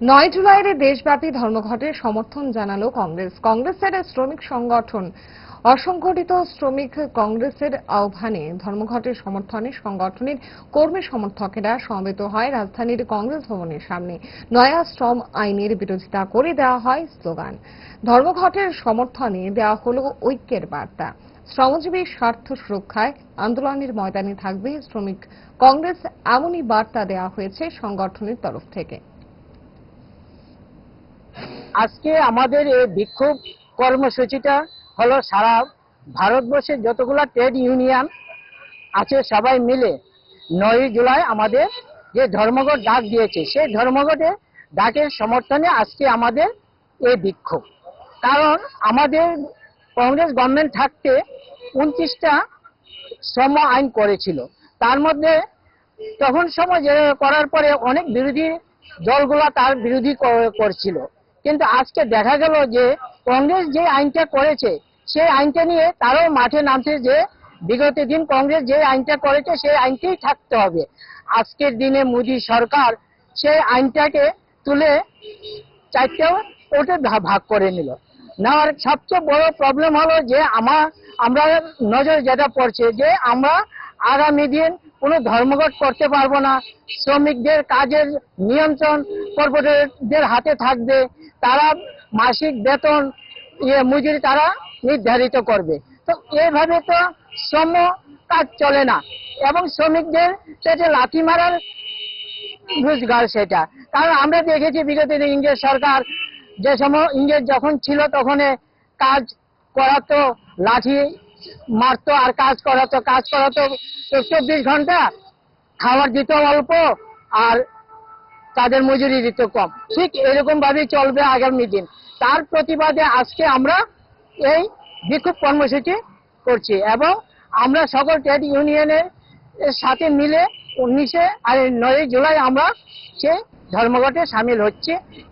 নয় জুলাইয়ের দেশব্যাপী ধর্মঘটের সমর্থন জানালো কংগ্রেস। কংগ্রেসের শ্রমিক সংগঠন অসংগঠিত শ্রমিক কংগ্রেসের আহ্বানে ধর্মঘটের সমর্থনে সংগঠনের কর্মী সমর্থকেরা সমবেত হয় রাজধানীর কংগ্রেস ভবনের সামনে। নয়া শ্রম আইনের বিরোধিতা করে দেওয়া হয় স্লোগান। ধর্মঘটের সমর্থনে দেওয়া হল ঐক্যের বার্তা। শ্রমজীবীর স্বার্থ সুরক্ষায় আন্দোলনের ময়দানে থাকবে শ্রমিক। কংগ্রেস এমনই বার্তা দেওয়া হয়েছে সংগঠনের তরফ থেকে। আজকে আমাদের এই বিক্ষোভ কর্মসূচিটা হলো সারা ভারতবর্ষের যতগুলো ট্রেড ইউনিয়ন আছে সবাই মিলে নয় জুলাই আমাদের যে ধর্মঘট ডাক দিয়েছে, সেই ধর্মঘটে ডাকের সমর্থনে আজকে আমাদের এই বিক্ষোভ কারণ আমাদের কংগ্রেস গভর্নমেন্ট থাকতে উনত্রিশটা শ্রম আইন করেছিল। তার মধ্যে তখন সময় করার পরে অনেক বিরোধী দলগুলা তার বিরোধী করছিল। কিন্তু আজকে দেখা গেল যে কংগ্রেস যে আইনটা করেছে, সেই আইনটা নিয়ে তারাও মাঠে নামছে যে বিগত দিন কংগ্রেস যে আইনটা করেছে, সেই আইনটাই থাকতে হবে। আজকের দিনে মোদি সরকার সেই আইনটাকে তুলে চারটে ওটা ভাগ করে নিল। নেওয়ার সবচেয়ে বড় প্রবলেম হলো যে আমার আমরা নজর যেটা পড়ছে যে আমরা আগামী দিন কোনো ধর্মঘট করতে পারব না। শ্রমিকদের কাজের নিয়ন্ত্রণ কর্পোরেটদের হাতে থাকবে। তারা মাসিক বেতন ইয়ে মজুরি তারা নির্ধারিত করবে। তো এভাবে তো শ্রম কাজ চলে না। এবং শ্রমিকদের পেটে লাথি মারার রোজগার সেটা। কারণ আমরা দেখেছি বিগত ইংরেজ সরকার যে সময় ইংরেজ যখন ছিল তখন কাজ করাতো লাঠি মারতো, আর কাজ করাতো কাজ করাতো চব্বিশ ঘণ্টা। খাবার দিত অল্প, আর তাদের মজুরি দিত কম। ঠিক এরকম ভাবেই চলবে আগামী দিন। তার প্রতিবাদে আজকে আমরা এই বিক্ষোভ কর্মসূচি করছি এবং আমরা সকল ট্রেড ইউনিয়নের সাথে মিলে উনিশে আর নয় জুলাই আমরা সেই ধর্মঘটে সামিল হচ্ছি।